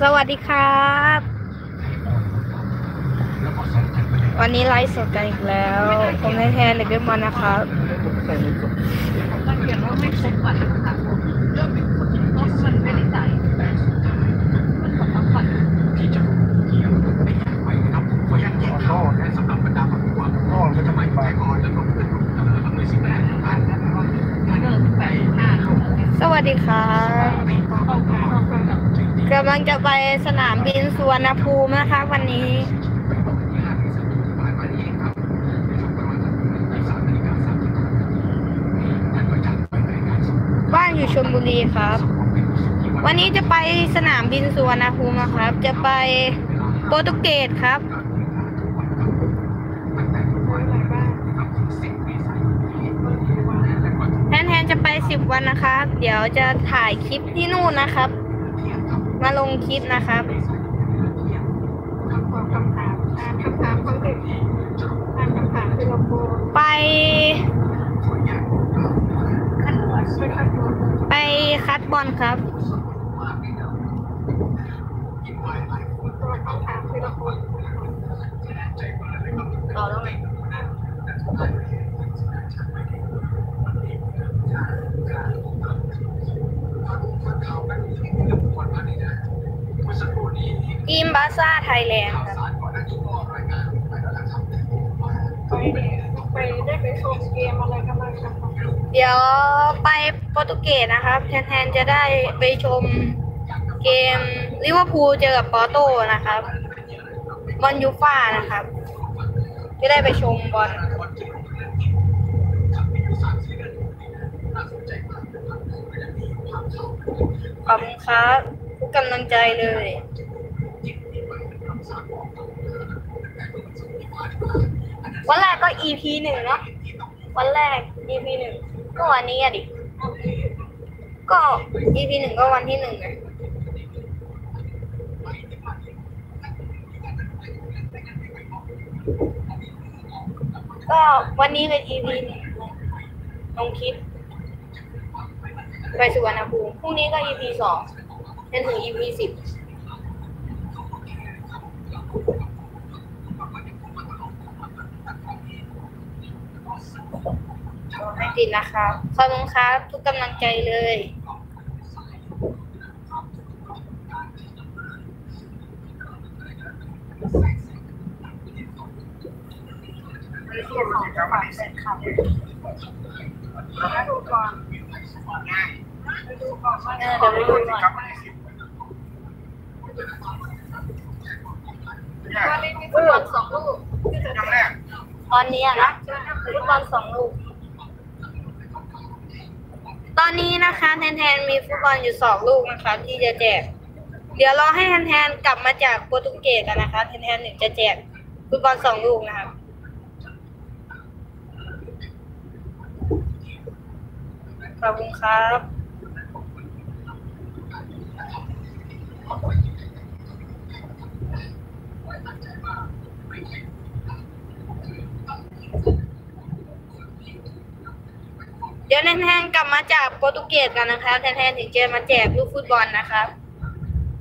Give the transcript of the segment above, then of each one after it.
สวัสดีครับ วันนี้ไลฟ์สดกันอีกแล้ว ผมในแทนเด็กเล่นมานะครับมันเขียนว่าไม่ครบก่อนนะครับ ไปสนามบินสุวรรณภูมินะคะวันนี้บ้านอยู่ชลบุรีครับ วันนี้จะไปสนามบินสุวรรณภูมินะครับ จะไปโปรตุเกสครับแทนแทนจะไปสิบวันนะครับ เดี๋ยวจะถ่ายคลิปที่นู่นนะครับ มาลงคลิปนะครับคาราโบไป ไปคัดบอลครับตัวคำถามคือเราโบต่อแล้วไง บาซ่าไทยแลนด์ครับไปได้ไปชมเกมอะไรกันบ้างครับเดี๋ยวไปโปรตุเกสนะครับ แทนแทนจะได้ไปชมเกมลิเวอร์พูลเจอกับปอร์โตนะครับบอลยูฟ่านะครับ จะได้ไปชมบอลขอบคุณครับทุกกำลังใจเลย วันแรกก็ EP หนึ่งเนาะวันแรก EP หนึ่งก็วันนี้อะดิ ก็ EP หนึ่งก็วันที่หนึ่งอะก็วันนี้เป็น EP หนึ่งลงคลิปไปสุวรรณภูมิพรุ่งนี้ก็ EP สองจนถึง EP สิบ ไม่ติดนะครับขอบคุณครับทุกกำลังใจเลยมีส่วนของฝากแฟนคลับมาดูก่อนมาดูก่อนว่าเออเดี๋ยวไปดูก่อนวันนี้มีฟุตบอลสองลูกที่จะแรกตอนนี้อะนะฟุตบอลสองลูก ตอนนี้นะคะแทนแทนมีฟุตบอลอยู่สองลูกนะคะ ที่จะแจก เดี๋ยวรอให้แทนแทนกลับมาจากโปรตุเกสกันนะคะแทนแทนถึงจะแจกฟุตบอลสองลูกนะครับขอบคุณครับ ดี๋ยวแทนๆกลับมาจากโปรตุเกสกันนะคะแทนๆถึงจะมาแจกลูกฟุตบอลนะครับ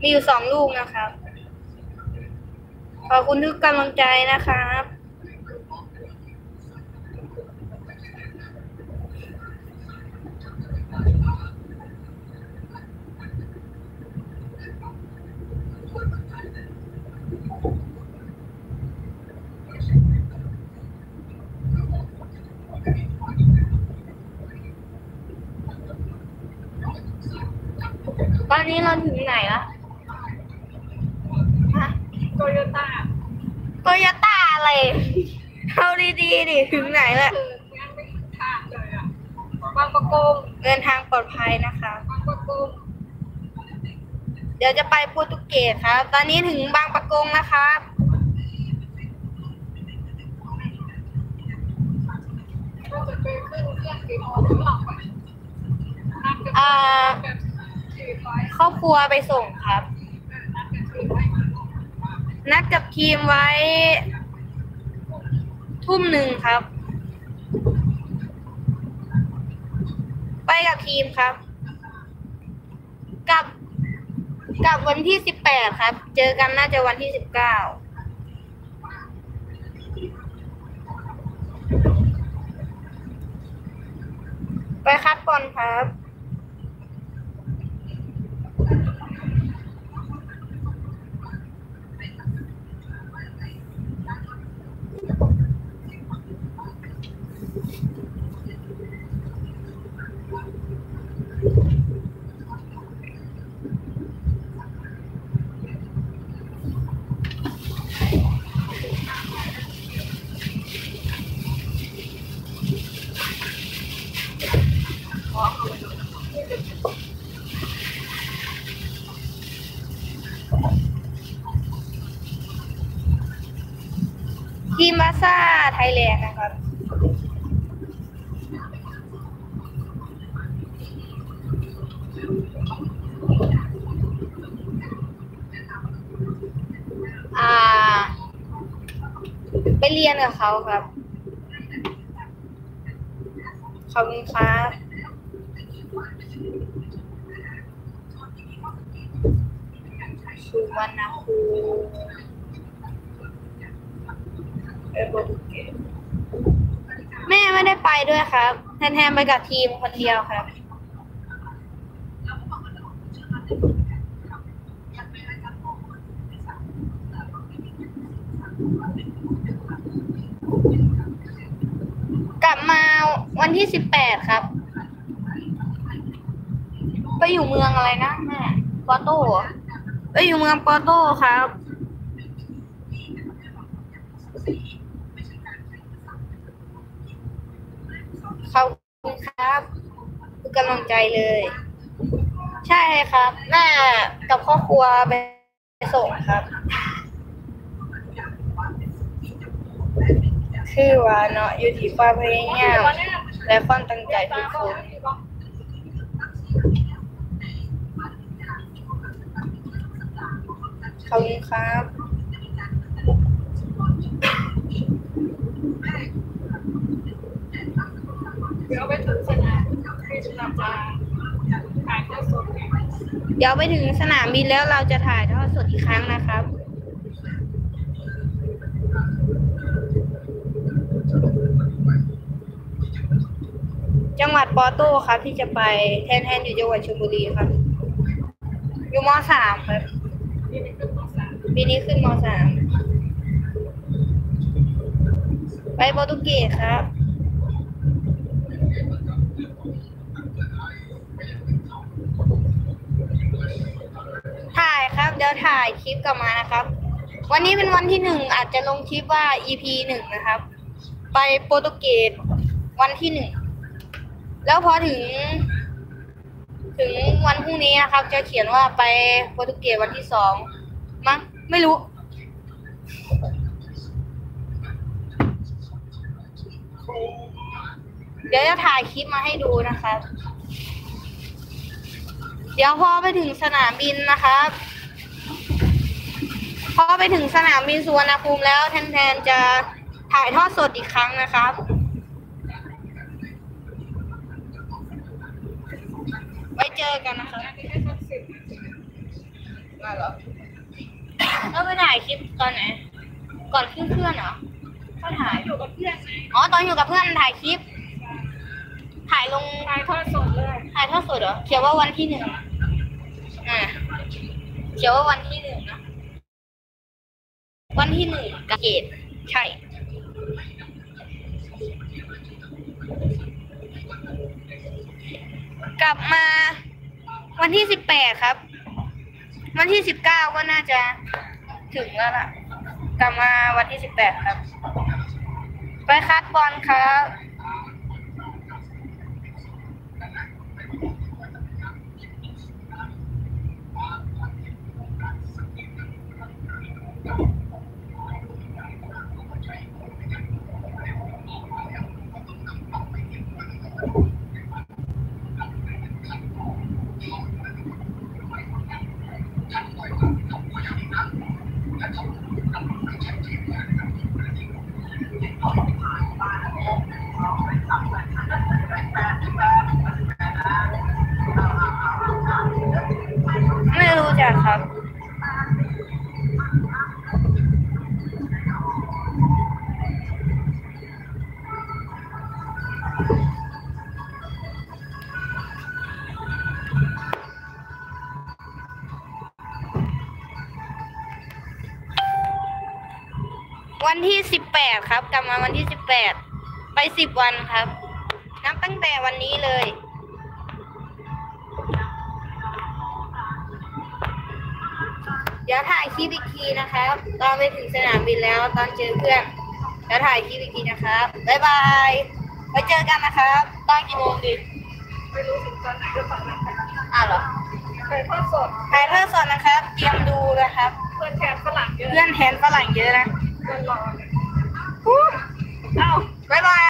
มีอยู่สองลูกนะครับ ขอบคุณทุกกำลังใจนะครับ อนนี้เราถึงไหนละฮะโตโยต้าโตโยต้าอะไรเอาดีๆดิถึงไหนละคือยังไม่ถึงทางเลยอะบางประกงเดินทางปลอดภัยนะคะบางประกงเดี๋ยวจะไปโปรตุเกสครับ ตอนนี้ถึงบางปะกงนะครับก็จะไปขึ้นเครื่องกี่โมงหรือเปล่า ครอบครัวไปส่งครับ นัดกับทีมไว้ ทุ่มหนึ่งครับ ไปกับทีมครับกับกับวันที่สิบแปดครับ เจอกันน่าจะวันที่สิบเก้าไปคัดบอลครับ ทีมบาซ่าไทยแลนด์นะครับ อ่า ไปเรียนกับเขาครับ ขอบคุณครับ สุวรรณภูมิเออโบุเกแม่ไม่ได้ไปด้วยครับ แทนๆไปกับทีมคนเดียวครับ กลับมาวันที่สิบแปดครับ ไปอยู่เมืองอะไรนะแม่ปอโต้ เอไปอยู่เมืองปอโต้ครับ ขอบคุณครับคือกำลังใจเลย ใช่ครับแม่กับครอบครัวไปส่งครับ คือว่าเนาะอยู่ที่ความพยายามและความตั้งใจทุกคน ขอบคุณครับ เดี๋ยวไปถึงสนามที่สนามมาถ่ายทอดสดเดี๋ยวไปถึงสนามบินแล้วเราจะถ่ายทอดสดอีกครั้งนะครับ จังหวัดปอโต้ครับที่จะไปแทนแทนอยู่จังหวัดชลบุรีครับ อยู่มสามครับ ปีนี้ขึ้นมสามไปโปรตุเกสครับ ถ่ายครับ เดี๋ยวถ่ายคลิปกลับมานะครับ วันนี้เป็นวันที่หนึ่งอาจจะลงคลิปว่า EP หนึ่งนะครับ ไปโปรตุเกสวันที่หนึ่ง แล้วพอถึง ถึงวันพรุ่งนี้นะครับ จะเขียนว่าไปโปรตุเกสวันที่สองมั้ง ไม่รู้ เดี๋ยวจะถ่ายคลิปมาให้ดูนะครับเดี๋ยวพอไปถึงสนามบินนะครับพอไปถึงสนามบินสุวรรณภูมิแล้วแทนๆจะถ่ายทอดสดอีกครั้งนะครับไว้เจอกันนะครั แล้วไปถ่ายคลิปตอนไหน ก่อนขึ้นเครื่องเหรอก็ถ่ายอยู่กับเพื่อนไงอ๋อตอนอยู่กับเพื่อนถ่ายคลิป ถ่ายลงถ่ายทอดสดเลยถ่ายทอดสดเหรอเขียนว่าวันที่หนึ่งอ่าเขียนว่าวันที่หนึ่งนะวันที่หนึ่งกบเกตใช่กลับมาวันที่สิบแปดครับ วันที่สิบเก้าก็น่าจะถึงแล้วล่ะ กลับมาวันที่สิบแปดครับ ไปคัดบอลครับ เอะครับ วันที่สิบแปดครับ กลับมาวันที่สิบแปดไปสิบวันครับ นับตั้งแต่วันนี้เลย เดี๋ยวถ่ายคลิปอีกทีนะครับ ตอนไปถึงสนามบินแล้วตอนเจอเพื่อนเดี๋ยวถ่ายคลิปอีกทีนะครับบ๊ายบายไว้เจอกันนะครับตอนกี่โมงดีไม่รู้ถึงตอนไหนก็ตอนนั้นอะเหรอเคยทอดสดถ่ายเพื่อสดนะครับ เตรียมดูนะครับ เพื่อนแทนฝรั่งเยอะเพื่อนแทนฝรั่งเยอะนะเพื่อนรอ เอ้าบ๊ายบาย